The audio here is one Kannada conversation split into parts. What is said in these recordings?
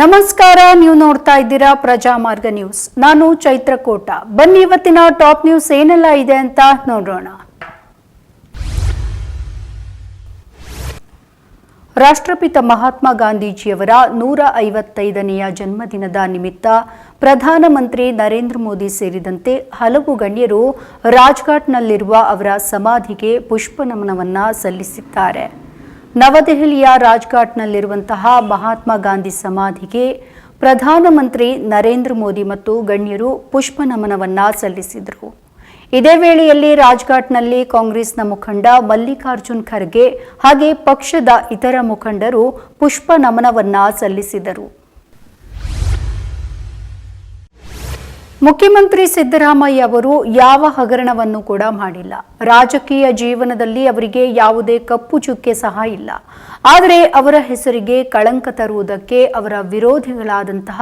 ನಮಸ್ಕಾರ, ನೀವು ನೋಡ್ತಾ ಇದ್ದೀರಾ ಪ್ರಜಾಮಾರ್ಗ ನ್ಯೂಸ್. ನಾನು ಚೈತ್ರಕೋಟ ಬನ್ನಿ ಇವತ್ತಿನ ಟಾಪ್ ನ್ಯೂಸ್ ಏನೆಲ್ಲ ಇದೆ ಅಂತ ನೋಡೋಣ. ರಾಷ್ಟ್ರಪಿತ ಮಹಾತ್ಮ ಗಾಂಧೀಜಿಯವರ ನೂರ ಐವತ್ತೈದನೆಯ ಜನ್ಮದಿನದ ನಿಮಿತ್ತ ಪ್ರಧಾನಮಂತ್ರಿ ನರೇಂದ್ರ ಮೋದಿ ಸೇರಿದಂತೆ ಹಲವು ಗಣ್ಯರು ರಾಜ್ಘಾಟ್ನಲ್ಲಿರುವ ಅವರ ಸಮಾಧಿಗೆ ಪುಷ್ಪ ನಮನವನ್ನ ಸಲ್ಲಿಸಿದ್ದಾರೆ. ನವದೆಹಲಿಯ ರಾಜ್ಘಾಟ್ನಲ್ಲಿರುವಂತಹ ಮಹಾತ್ಮ ಗಾಂಧಿ ಸಮಾಧಿಗೆ ಪ್ರಧಾನಮಂತ್ರಿ ನರೇಂದ್ರ ಮೋದಿ ಮತ್ತು ಗಣ್ಯರು ಪುಷ್ಪ ನಮನವನ್ನ ಸಲ್ಲಿಸಿದರು. ಇದೇ ವೇಳೆಯಲ್ಲಿ ರಾಜ್ಘಾಟ್ನಲ್ಲಿ ಕಾಂಗ್ರೆಸ್ನ ಮುಖಂಡ ಮಲ್ಲಿಕಾರ್ಜುನ್ ಖರ್ಗೆ ಹಾಗೆ ಪಕ್ಷದ ಇತರ ಮುಖಂಡರು ಪುಷ್ಪ ನಮನವನ್ನ ಸಲ್ಲಿಸಿದರು. ಮುಖ್ಯಮಂತ್ರಿ ಸಿದ್ದರಾಮಯ್ಯ ಅವರು ಯಾವ ಹಗರಣವನ್ನು ಕೂಡ ಮಾಡಿಲ್ಲ. ರಾಜಕೀಯ ಜೀವನದಲ್ಲಿ ಅವರಿಗೆ ಯಾವುದೇ ಕಪ್ಪು ಚುಕ್ಕೆ ಸಹ ಇಲ್ಲ. ಆದರೆ ಅವರ ಹೆಸರಿಗೆ ಕಳಂಕ ತರುವುದಕ್ಕೆ ಅವರ ವಿರೋಧಿಗಳಾದಂತಹ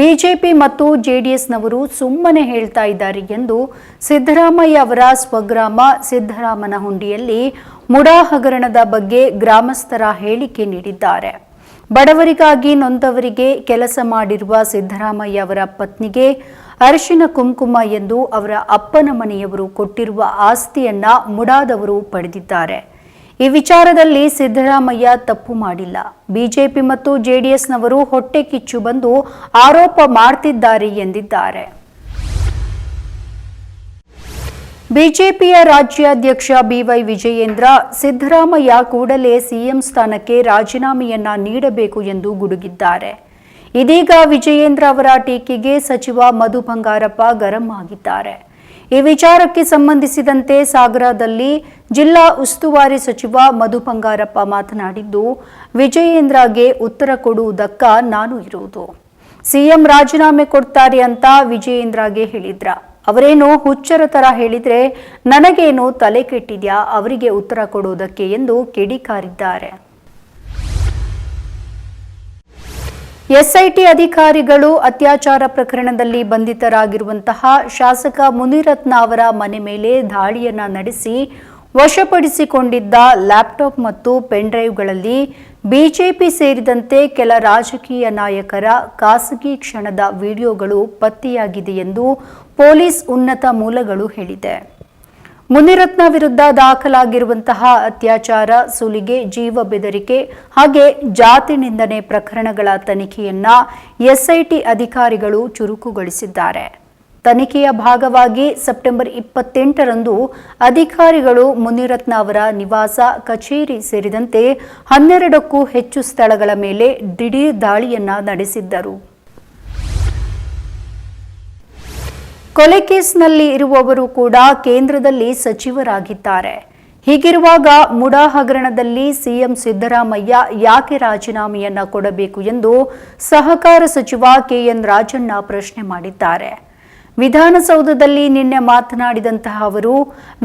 ಬಿಜೆಪಿ ಮತ್ತು ಜೆಡಿಎಸ್ನವರು ಸುಮ್ಮನೆ ಹೇಳ್ತಾ ಇದ್ದಾರೆ ಎಂದು ಸಿದ್ದರಾಮಯ್ಯ ಅವರ ಸ್ವಗ್ರಾಮ ಸಿದ್ದರಾಮನಹುಂಡಿಯಲ್ಲಿ ಮುಡಾ ಹಗರಣದ ಬಗ್ಗೆ ಗ್ರಾಮಸ್ಥರ ಹೇಳಿಕೆ ನೀಡಿದ್ದಾರೆ. ಬಡವರಿಗಾಗಿ ನೊಂದವರಿಗೆ ಕೆಲಸ ಮಾಡಿರುವ ಸಿದ್ದರಾಮಯ್ಯ ಅವರ ಪತ್ನಿಗೆ ಅರಿಶಿನ ಕುಂಕುಮ ಎಂದು ಅವರ ಅಪ್ಪನ ಮನೆಯವರು ಕೊಟ್ಟಿರುವ ಆಸ್ತಿಯನ್ನ ಮುಡಾದವರು ಪಡೆದಿದ್ದಾರೆ. ಈ ವಿಚಾರದಲ್ಲಿ ಸಿದ್ದರಾಮಯ್ಯ ತಪ್ಪು ಮಾಡಿಲ್ಲ. ಬಿಜೆಪಿ ಮತ್ತು ಜೆಡಿಎಸ್ನವರು ಹೊಟ್ಟೆ ಕಿಚ್ಚು ಬಂದು ಆರೋಪ ಮಾಡ್ತಿದ್ದಾರೆ ಎಂದಿದ್ದಾರೆ. ಬಿಜೆಪಿಯ ರಾಜ್ಯಾಧ್ಯಕ್ಷ ಬಿವೈ ವಿಜಯೇಂದ್ರ ಸಿದ್ದರಾಮಯ್ಯ ಕೂಡಲೇ ಸಿಎಂ ಸ್ಥಾನಕ್ಕೆ ರಾಜೀನಾಮೆಯನ್ನ ನೀಡಬೇಕು ಎಂದು ಗುಡುಗಿದ್ದಾರೆ. ಇದೀಗ ವಿಜಯೇಂದ್ರ ಅವರ ಟೀಕೆಗೆ ಸಚಿವ ಮಧು ಬಂಗಾರಪ್ಪ ಗರಂ ಆಗಿದ್ದಾರೆ. ಈ ವಿಚಾರಕ್ಕೆ ಸಂಬಂಧಿಸಿದಂತೆ ಸಾಗರದಲ್ಲಿ ಜಿಲ್ಲಾ ಉಸ್ತುವಾರಿ ಸಚಿವ ಮಧು ಬಂಗಾರಪ್ಪ ಮಾತನಾಡಿದ್ದು, ವಿಜಯೇಂದ್ರಗೆ ಉತ್ತರ ಕೊಡುವುದಕ್ಕ ನಾನು ಇರುವುದು. ಸಿಎಂ ರಾಜೀನಾಮೆ ಕೊಡ್ತಾರೆ ಅಂತ ವಿಜಯೇಂದ್ರಗೆ ಹೇಳಿದ್ರ. ಅವರೇನು ಹುಚ್ಚರ ತರ ಹೇಳಿದ್ರೆ ನನಗೇನು ತಲೆ ಕೆಟ್ಟಿದ್ಯಾ, ಅವರಿಗೆ ಉತ್ತರ ಕೊಡುವುದಕ್ಕೆ ಎಂದು ಕಿಡಿಕಾರಿದ್ದಾರೆ. ಎಸ್ಐಟಿ ಅಧಿಕಾರಿಗಳು ಅತ್ಯಾಚಾರ ಪ್ರಕರಣದಲ್ಲಿ ಬಂಧಿತರಾಗಿರುವಂತಹ ಶಾಸಕ ಮುನಿರತ್ನ ಅವರ ಮನೆ ಮೇಲೆ ದಾಳಿಯನ್ನ ನಡೆಸಿ ವಶಪಡಿಸಿಕೊಂಡಿದ್ದ ಲ್ಯಾಪ್ಟಾಪ್ ಮತ್ತು ಪೆನ್ಡ್ರೈವ್ಗಳಲ್ಲಿ ಬಿಜೆಪಿ ಸೇರಿದಂತೆ ಕೆಲ ರಾಜಕೀಯ ನಾಯಕರ ಖಾಸಗಿ ಕ್ಷಣದ ವಿಡಿಯೋಗಳು ಪತ್ತೆಯಾಗಿದೆ ಎಂದು ಪೊಲೀಸ್ ಉನ್ನತ ಮೂಲಗಳು ಹೇಳಿದೆ. ಮುನಿರತ್ನ ವಿರುದ್ಧ ದಾಖಲಾಗಿರುವಂತಹ ಅತ್ಯಾಚಾರ, ಸುಲಿಗೆ, ಜೀವ ಬೆದರಿಕೆ ಹಾಗೆ ಜಾತಿ ನಿಂದನೆ ಪ್ರಕರಣಗಳ ತನಿಖೆಯನ್ನ ಎಸ್ಐಟಿ ಅಧಿಕಾರಿಗಳು ಚುರುಕುಗೊಳಿಸಿದ್ದಾರೆ. ತನಿಖೆಯ ಭಾಗವಾಗಿ ಸೆಪ್ಟೆಂಬರ್ ಇಪ್ಪತ್ತೆಂಟರಂದು ಅಧಿಕಾರಿಗಳು ಮುನಿರತ್ನ ಅವರ ನಿವಾಸ, ಕಚೇರಿ ಸೇರಿದಂತೆ ಹನ್ನೆರಡಕ್ಕೂ ಹೆಚ್ಚು ಸ್ಥಳಗಳ ಮೇಲೆ ದಿಢೀರ್ ದಾಳಿಯನ್ನ ನಡೆಸಿದ್ದರು. ಕೊಲೆ ಕೇಸ್ನಲ್ಲಿ ಇರುವವರು ಕೂಡ ಕೇಂದ್ರದಲ್ಲಿ ಸಚಿವರಾಗಿದ್ದಾರೆ. ಹೀಗಿರುವಾಗ ಮುಡಾ ಹಗರಣದಲ್ಲಿ ಸಿಎಂ ಸಿದ್ದರಾಮಯ್ಯ ಯಾಕೆ ರಾಜೀನಾಮೆಯನ್ನ ಕೊಡಬೇಕು ಎಂದು ಸಹಕಾರ ಸಚಿವ ಕೆಎನ್ ರಾಜಣ್ಣ ಪ್ರಶ್ನೆ ಮಾಡಿದ್ದಾರೆ. ವಿಧಾನಸೌಧದಲ್ಲಿ ನಿನ್ನೆ ಮಾತನಾಡಿದಂತಹ ಅವರು,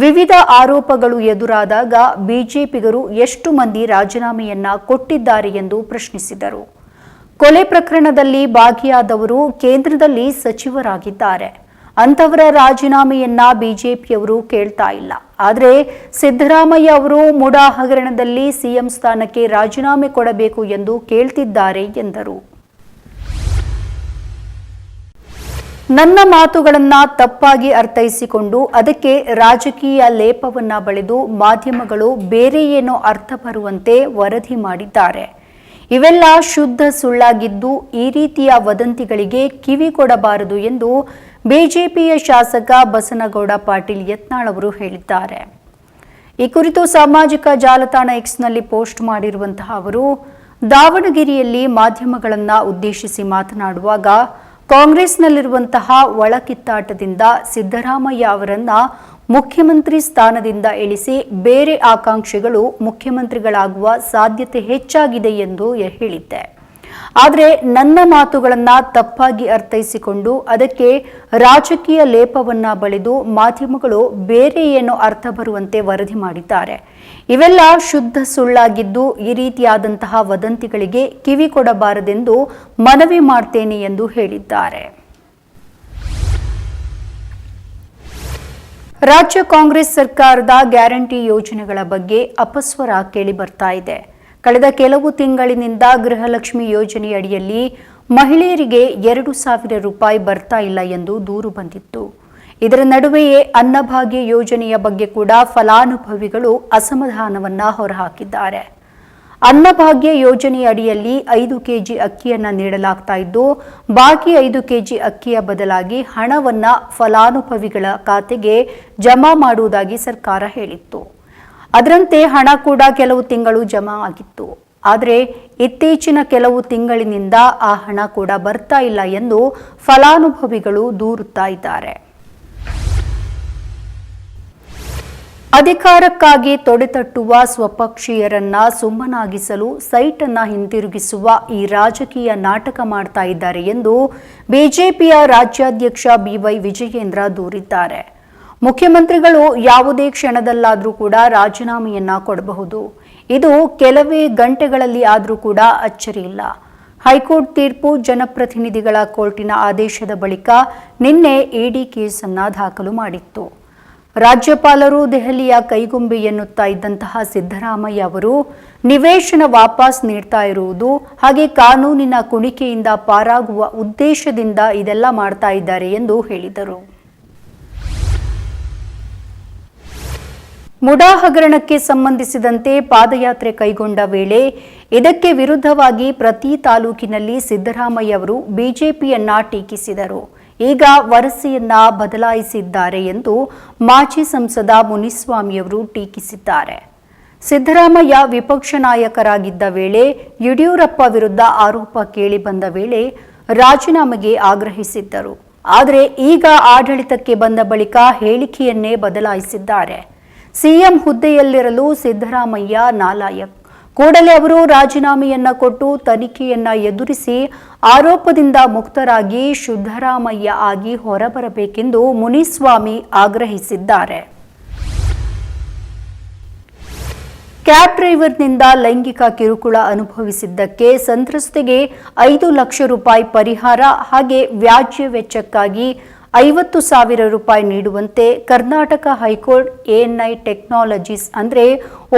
ವಿವಿಧ ಆರೋಪಗಳು ಎದುರಾದಾಗ ಬಿಜೆಪಿಗರು ಎಷ್ಟು ಮಂದಿ ರಾಜೀನಾಮೆಯನ್ನ ಕೊಟ್ಟಿದ್ದಾರೆ ಎಂದು ಪ್ರಶ್ನಿಸಿದರು. ಕೊಲೆ ಪ್ರಕರಣದಲ್ಲಿ ಭಾಗಿಯಾದವರು ಕೇಂದ್ರದಲ್ಲಿ ಸಚಿವರಾಗಿದ್ದಾರೆ. ಅಂತವರ ರಾಜೀನಾಮೆಯನ್ನ ಬಿಜೆಪಿಯವರು ಕೇಳ್ತಾ ಇಲ್ಲ. ಆದರೆ ಸಿದ್ದರಾಮಯ್ಯ ಅವರು ಮುಡಾ ಹಗರಣದಲ್ಲಿ ಸಿಎಂ ಸ್ಥಾನಕ್ಕೆ ರಾಜೀನಾಮೆ ಕೊಡಬೇಕು ಎಂದು ಕೇಳ್ತಿದ್ದಾರೆ ಎಂದರು. ನನ್ನ ಮಾತುಗಳನ್ನ ತಪ್ಪಾಗಿ ಅರ್ಥೈಸಿಕೊಂಡು ಅದಕ್ಕೆ ರಾಜಕೀಯ ಲೇಪವನ್ನ ಬಳಿದು ಮಾಧ್ಯಮಗಳು ಬೇರೆ ಏನೋ ಅರ್ಥ ಬರುವಂತೆ ವರದಿ ಮಾಡಿದ್ದಾರೆ. ಇವೆಲ್ಲ ಶುದ್ಧ ಸುಳ್ಳಾಗಿದ್ದು ಈ ರೀತಿಯ ವದಂತಿಗಳಿಗೆ ಕಿವಿ ಕೊಡಬಾರದು ಎಂದು ಬಿಜೆಪಿಯ ಶಾಸಕ ಬಸನಗೌಡ ಪಾಟೀಲ್ ಯತ್ನಾಳ್ ಅವರು ಹೇಳಿದ್ದಾರೆ. ಈ ಕುರಿತು ಸಾಮಾಜಿಕ ಜಾಲತಾಣ ಎಕ್ಸ್ನಲ್ಲಿ ಪೋಸ್ಟ್ ಮಾಡಿರುವಂತಹ ಅವರು, ದಾವಣಗೆರೆಯಲ್ಲಿ ಮಾಧ್ಯಮಗಳನ್ನು ಉದ್ದೇಶಿಸಿ ಮಾತನಾಡುವಾಗ ಕಾಂಗ್ರೆಸ್ನಲ್ಲಿರುವಂತಹ ಒಳಕಿತ್ತಾಟದಿಂದ ಸಿದ್ದರಾಮಯ್ಯ ಅವರನ್ನ ಮುಖ್ಯಮಂತ್ರಿ ಸ್ಥಾನದಿಂದ ಇಳಿಸಿ ಬೇರೆ ಆಕಾಂಕ್ಷಿಗಳು ಮುಖ್ಯಮಂತ್ರಿಗಳಾಗುವ ಸಾಧ್ಯತೆ ಹೆಚ್ಚಾಗಿದೆ ಎಂದು ಹೇಳಿದ್ದೆ. ಆದರೆ ನನ್ನ ಮಾತುಗಳನ್ನು ತಪ್ಪಾಗಿ ಅರ್ಥೈಸಿಕೊಂಡು ಅದಕ್ಕೆ ರಾಜಕೀಯ ಲೇಪವನ್ನ ಬಳಿದು ಮಾಧ್ಯಮಗಳು ಬೇರೆ ಏನೋ ಅರ್ಥ ಬರುವಂತೆ ವರದಿ ಮಾಡಿದ್ದಾರೆ. ಇವೆಲ್ಲ ಶುದ್ಧ ಸುಳ್ಳಾಗಿದ್ದು ಈ ರೀತಿಯಾದಂತಹ ವದಂತಿಗಳಿಗೆ ಕಿವಿ ಕೊಡಬಾರದೆಂದು ಮನವಿ ಮಾಡ್ತೇನೆ ಎಂದು ಹೇಳಿದ್ದಾರೆ. ರಾಜ್ಯ ಕಾಂಗ್ರೆಸ್ ಸರ್ಕಾರದ ಗ್ಯಾರಂಟಿ ಯೋಜನೆಗಳ ಬಗ್ಗೆ ಅಪಸ್ವರ ಕೇಳಿ ಬರ್ತಾ ಇದೆ. ಕಳೆದ ಕೆಲವು ತಿಂಗಳಿನಿಂದ ಗೃಹಲಕ್ಷ್ಮಿ ಯೋಜನೆಯಡಿಯಲ್ಲಿ ಮಹಿಳೆಯರಿಗೆ ಎರಡು ಸಾವಿರ ರೂಪಾಯಿ ಬರ್ತಾ ಇಲ್ಲ ಎಂದು ದೂರು ಬಂದಿತ್ತು. ಇದರ ನಡುವೆಯೇ ಅನ್ನಭಾಗ್ಯ ಯೋಜನೆಯ ಬಗ್ಗೆ ಕೂಡ ಫಲಾನುಭವಿಗಳು ಅಸಮಾಧಾನವನ್ನ ಹೊರಹಾಕಿದ್ದಾರೆ. ಅನ್ನಭಾಗ್ಯ ಯೋಜನೆಯಡಿಯಲ್ಲಿ ಐದು ಕೆಜಿ ಅಕ್ಕಿಯನ್ನ ನೀಡಲಾಗ್ತಾ ಇದ್ದು, ಬಾಕಿ ಐದು ಕೆಜಿ ಅಕ್ಕಿಯ ಬದಲಾಗಿ ಹಣವನ್ನ ಫಲಾನುಭವಿಗಳ ಖಾತೆಗೆ ಜಮಾ ಮಾಡುವುದಾಗಿ ಸರ್ಕಾರ ಹೇಳಿತ್ತು. ಅದರಂತೆ ಹಣ ಕೂಡ ಕೆಲವು ತಿಂಗಳು ಜಮಾ ಆಗಿತ್ತು. ಆದರೆ ಇತ್ತೀಚಿನ ಕೆಲವು ತಿಂಗಳಿನಿಂದ ಆ ಹಣ ಕೂಡ ಬರ್ತಾ ಇಲ್ಲ ಎಂದು ಫಲಾನುಭವಿಗಳು ದೂರುತ್ತಾ ಇದ್ದಾರೆ. ಅಧಿಕಾರಕ್ಕಾಗಿ ತೊಡೆತಟ್ಟುವ ಸ್ವಪಕ್ಷೀಯರನ್ನ ಸುಮ್ಮನಾಗಿಸಲು ಸೈಟ್ ಅನ್ನ ಹಿಂತಿರುಗಿಸುವ ಈ ರಾಜಕೀಯ ನಾಟಕ ಮಾಡ್ತಾ ಇದ್ದಾರೆ ಎಂದು ಬಿಜೆಪಿಯ ರಾಜ್ಯಾಧ್ಯಕ್ಷ ಬಿವೈ ವಿಜಯೇಂದ್ರ ದೂರಿದ್ದಾರೆ. ಮುಖ್ಯಮಂತ್ರಿಗಳು ಯಾವುದೇ ಕ್ಷಣದಲ್ಲಾದರೂ ಕೂಡ ರಾಜೀನಾಮೆಯನ್ನ ಕೊಡಬಹುದು. ಇದು ಕೆಲವೇ ಗಂಟೆಗಳಲ್ಲಿ ಆದರೂ ಕೂಡ ಅಚ್ಚರಿ ಇಲ್ಲ. ಹೈಕೋರ್ಟ್ ತೀರ್ಪು ಜನಪ್ರತಿನಿಧಿಗಳ ಕೋರ್ಟಿನ ಆದೇಶದ ಬಳಿಕ ನಿನ್ನೆ ಇಡಿ ಕೇಸನ್ನ ದಾಖಲು ಮಾಡಿತ್ತು. ರಾಜ್ಯಪಾಲರು ದೆಹಲಿಯ ಕೈಗುಂಬಿ ಎನ್ನುತ್ತಾ ಇದ್ದಂತಹ ಸಿದ್ದರಾಮಯ್ಯ ಅವರು ನಿವೇಶನ ವಾಪಸ್ ನೀಡ್ತಾ ಇರುವುದು ಹಾಗೆ ಕಾನೂನಿನ ಕುಣಿಕೆಯಿಂದ ಪಾರಾಗುವ ಉದ್ದೇಶದಿಂದ ಇದೆಲ್ಲ ಮಾಡ್ತಾ ಇದ್ದಾರೆ ಎಂದು ಹೇಳಿದರು. ಮುಡಾ ಹಗರಣಕ್ಕೆ ಸಂಬಂಧಿಸಿದಂತೆ ಪಾದಯಾತ್ರೆ ಕೈಗೊಂಡ ವೇಳೆ ಇದಕ್ಕೆ ವಿರುದ್ಧವಾಗಿ ಪ್ರತಿ ತಾಲೂಕಿನಲ್ಲಿ ಸಿದ್ದರಾಮಯ್ಯ ಅವರು ಬಿಜೆಪಿಯನ್ನ ಟೀಕಿಸಿದರು. ಈಗ ವರಸೆಯನ್ನ ಬದಲಾಯಿಸಿದ್ದಾರೆ ಎಂದು ಮಾಜಿ ಸಂಸದ ಮುನಿಸ್ವಾಮಿಯವರು ಟೀಕಿಸಿದ್ದಾರೆ. ಸಿದ್ದರಾಮಯ್ಯ ವಿಪಕ್ಷ ನಾಯಕರಾಗಿದ್ದ ವೇಳೆ ಯಡಿಯೂರಪ್ಪ ವಿರುದ್ಧ ಆರೋಪ ಕೇಳಿಬಂದ ವೇಳೆ ರಾಜೀನಾಮೆಗೆ ಆಗ್ರಹಿಸಿದ್ದರು. ಆದರೆ ಈಗ ಆಡಳಿತಕ್ಕೆ ಬಂದ ಬಳಿಕ ಹೇಳಿಕೆಯನ್ನೇ ಬದಲಾಯಿಸಿದ್ದಾರೆ. ಸಿಎಂ ಹುದ್ದೆಯಲ್ಲಿರಲು ಸಿದ್ದರಾಮಯ್ಯ ನಾಲಾಯಕ್ ಕೂಡಲೇ ಅವರು ರಾಜೀನಾಮೆಯನ್ನ ಕೊಟ್ಟು ತನಿಖೆಯನ್ನ ಎದುರಿಸಿ ಆರೋಪದಿಂದ ಮುಕ್ತರಾಗಿ ಸಿದ್ದರಾಮಯ್ಯ ಆಗಿ ಹೊರಬರಬೇಕೆಂದು ಮುನಿಸ್ವಾಮಿ ಆಗ್ರಹಿಸಿದ್ದಾರೆ. ಕ್ಯಾಬ್ ಡ್ರೈವರ್ನಿಂದ ಲೈಂಗಿಕ ಕಿರುಕುಳ ಅನುಭವಿಸಿದ್ದಕ್ಕೆ ಸಂತ್ರಸ್ತೆಗೆ ಐದು ಲಕ್ಷ ರೂಪಾಯಿ ಪರಿಹಾರ ಹಾಗೆ ವ್ಯಾಜ್ಯ ವೆಚ್ಚಕ್ಕಾಗಿ ಐವತ್ತು ಸಾವಿರ ರೂಪಾಯಿ ನೀಡುವಂತೆ ಕರ್ನಾಟಕ ಹೈಕೋರ್ಟ್ ಎಎನ್ಐ ಟೆಕ್ನಾಲಜೀಸ್ ಅಂದರೆ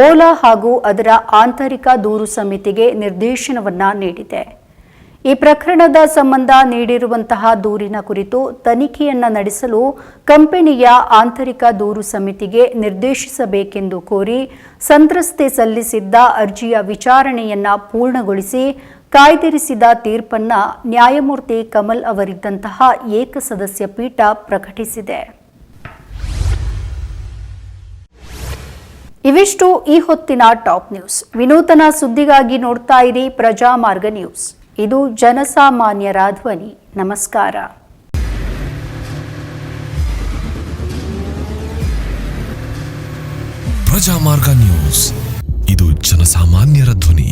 ಓಲಾ ಹಾಗೂ ಅದರ ಆಂತರಿಕ ದೂರು ಸಮಿತಿಗೆ ನಿರ್ದೇಶನವನ್ನು ನೀಡಿದೆ. ಈ ಪ್ರಕರಣದ ಸಂಬಂಧ ನೀಡಿರುವಂತಹ ದೂರಿನ ಕುರಿತು ತನಿಖೆಯನ್ನು ನಡೆಸಲು ಕಂಪನಿಯ ಆಂತರಿಕ ದೂರು ಸಮಿತಿಗೆ ನಿರ್ದೇಶಿಸಬೇಕೆಂದು ಕೋರಿ ಸಂತ್ರಸ್ತೆ ಸಲ್ಲಿಸಿದ್ದ ಅರ್ಜಿಯ ವಿಚಾರಣೆಯನ್ನ ಪೂರ್ಣಗೊಳಿಸಿ ಕಾಯ್ದಿರಿಸಿದ ತೀರ್ಪನ್ನ ನ್ಯಾಯಮೂರ್ತಿ ಕಮಲ್ ಅವರಿದ್ದಂತಹ ಏಕಸದಸ್ಯ ಪೀಠ ಪ್ರಕಟಿಸಿದೆ. ಇವಿಷ್ಟು ಈ ಹೊತ್ತಿನ ಟಾಪ್ ನ್ಯೂಸ್. ವಿನೂತನ ಸುದ್ದಿಗಾಗಿ ನೋಡ್ತಾ ಇರಿ ಪ್ರಜಾಮಾರ್ಗ ನ್ಯೂಸ್. ಇದು ಜನಸಾಮಾನ್ಯರ ಧ್ವನಿ ನಮಸ್ಕಾರ. ಪ್ರಜಾಮಾರ್ಗ ನ್ಯೂಸ್. ಇದು ಜನಸಾಮಾನ್ಯರ ಧ್ವನಿ.